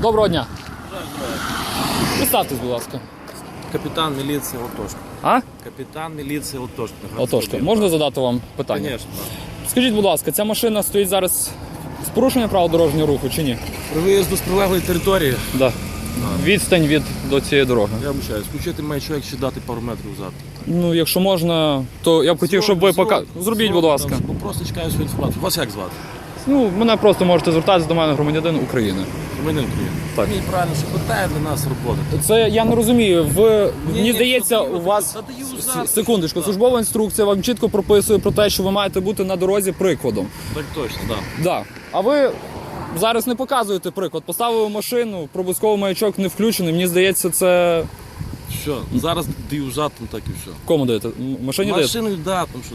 Доброго дня. Представтесь, будь ласка. Капітан міліції Латошко. А? Капітан міліції Латошко. Отошко, можна задати вам питання? Звісно. Скажіть, будь ласка, ця машина стоїть зараз з порушенням правил дорожнього руху чи ні? При виїзду з прилеглої території, Да. Відстань від до цієї дороги. я обіцяю, включити маячок ще дати пару метрів взад. Ну, якщо можна, то я б хотів, щоб ви пока. Зробіть, будь ласка. Просто чекаю свою інформацію. Вас як звати? Ну, мене просто можете звертатися до мене громадянин України. Мене Україна. Так. Мені правильно, що питає для нас роботи. Це я не розумію. Мені ні, здається, що у вас Та даю С- зараз. секундочку, службова інструкція вам чітко прописує про те, що ви маєте бути на дорозі прикладом. Так точно, так. Да. А ви зараз не показуєте приклад. Поставили машину, пробузковий маячок не включений. Мені здається, це Що, зараз даю взад, там так і все. кому даєте? М- Машині даєте? Машиною, да, там що.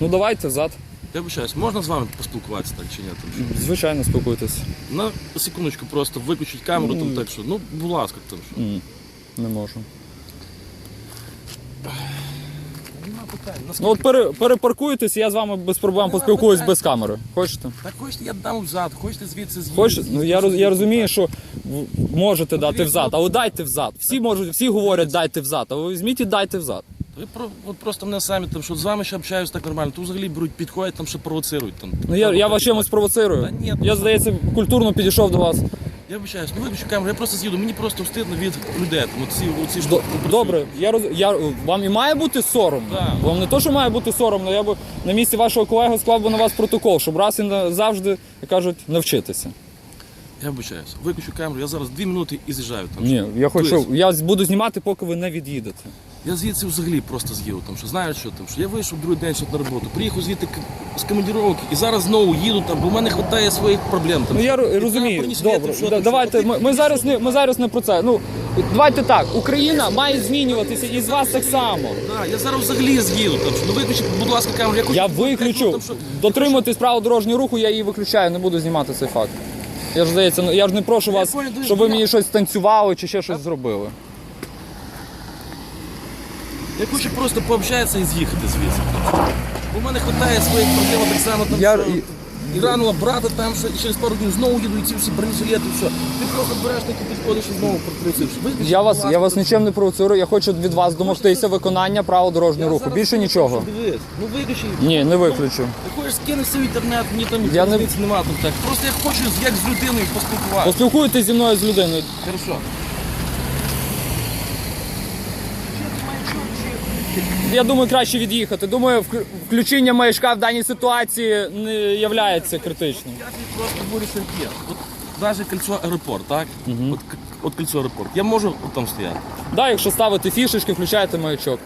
Ну давайте взад. Я обіцяюсь, можна з вами поспілкуватися так чи ні? Там, що? Звичайно, спілкуйтесь. На секундочку просто виключить камеру, там так що. Ну, будь ласка, там що. М, Не можу. Нема питань. Ну от пере, перепаркуйтесь, і я з вами без проблем поспілкуюсь без камери. Хочете? Так хочете, я дам взад, хочете звідси з'їдете. Хочете? Ну я роз- я розумію, що в- можете дати взад, але дайте взад. Всі можуть, всі говорять, дайте взад, а ви візьміть і дайте взад. Ви про, от просто мене самі там, що з вами ще общаюсь так нормально, то взагалі беруть, підходять, там ще провоцирують. Там, Ну я, я вас чимось провоцирую. Та ні, Я, здається, культурно підійшов до вас. Я обіцяюсь, ну виключу камеру, я просто з'їду, мені просто встидно від людей. Там, оці, оці штуки Добре, я роз я вам і має бути соромно. Так. Вам не то, що має бути соромно. Я б на місці вашого колеги склав би на вас протокол, щоб раз і назавжди, як кажуть, навчитися. Я обіцяюсь, виключу камеру, я зараз дві минути і з'їжджаю там. Ні, я хочу, Тобто, я буду знімати, поки ви не від'їдете. Я звідси взагалі просто з'їду, там, що знаєш що там, що я вийшов другий день на роботу, приїхав звідти з командировки і зараз знову їду там, бо в мене вистачає своїх проблем. Там, Ну я що- і розумію. там Добре, що там, давайте. що- Ми, ми зараз не ми зараз не про це. Ну давайте так. Україна має змінюватися, і з вас так само. Да, я зараз взагалі з'їду там, що ну виключи, будь ласка, камеру. Я, Я виключу. там, що- Дотримуйтесь правил дорожнього руху, я її виключаю, не буду знімати цей факт. Я ж здається, ну, я ж не прошу вас, щоб ви мені щось танцювали чи ще щось зробили. Я хочу просто пообщатися і з'їхати звідси. У мене вистачає своїх проблем так само там. Я- що І ранула брата там, що і через пару днів знову їду, і ці всі бронежилети, все. Ти просто береш такі підходиш і знову працюєш. Я вас, я вас нічим не провоцирую, я хочу від вас домогтися виконання правил дорожнього руху. Більше нічого. Дивись, ну виключи. Ні, не виключу. Ти хочеш скинешся в інтернет, мені там Я не- різниці нема там так. Просто я хочу як з людиною поспілкуватися. Поспілкуйтесь зі мною з людиною. Хорошо. Я думаю, краще від'їхати. Думаю, включення маячка в даній ситуації не є критичним. Я просто говорю. От навіть кольцо аеропорт, так? От, к- от кольцо аеропорт. Я можу от там стояти. Да, якщо ставити фішечки, включаєте маячок.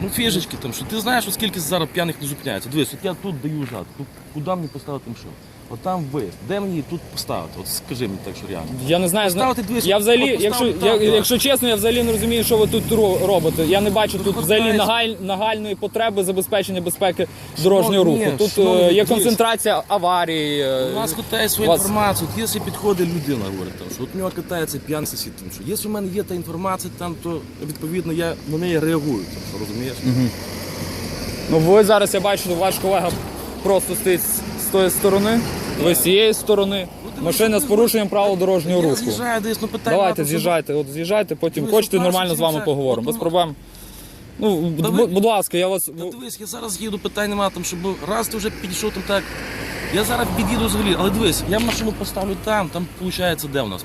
Ну, фішечки там, що ти знаєш, от скільки зараз п'яних не зупиняється. Дивись, от я тут даю жад. Тут куди мені поставити що? От там виїзд. Де мені її тут поставити? От скажи мені так, що реально. Я не знаю, зна- Поставити дві- я взагалі, от якщо, поставити я, так. якщо чесно, я взагалі не розумію, що ви тут ро- робите. Я не бачу тут взагалі нагаль, нагальної потреби забезпечення безпеки дорожнього Шановні, руху. Тут шановні, е, є дивіться. концентрація аварій. е, У нас катає свою вас- інформацію. От якщо підходить людина, говорить, там, що от у нього катається п'яний сусід, там, що якщо в мене є та інформація, там, то відповідно я на неї реагую. Там, що, розумієш? Ну ви зараз я бачу, ваш колега просто стоїть з тої сторони, ви з цієї сторони. Машина з порушенням правил дорожнього руху. з'їжджаю десь, ну питання. Давайте з'їжджайте, от з'їжджайте, потім хочете нормально з вами поговоримо, без проблем. Ну, ви- будь ласка, я вас. Та дивись, я зараз їду, питань нема, там, щоб раз ти вже підійшов там так. Я зараз під'їду взагалі, але дивись, я машину поставлю там, там виходить, де в нас?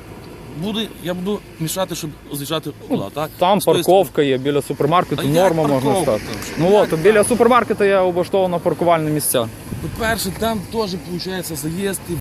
Буде, я буду мішати, щоб з'їжджати туди, так? Там З тої парковка є біля супермаркету, А як норма можна парковка стати. Ну Як от, біля супермаркету є облаштовано паркувальне місця. По-перше, там теж виходить заїзд, і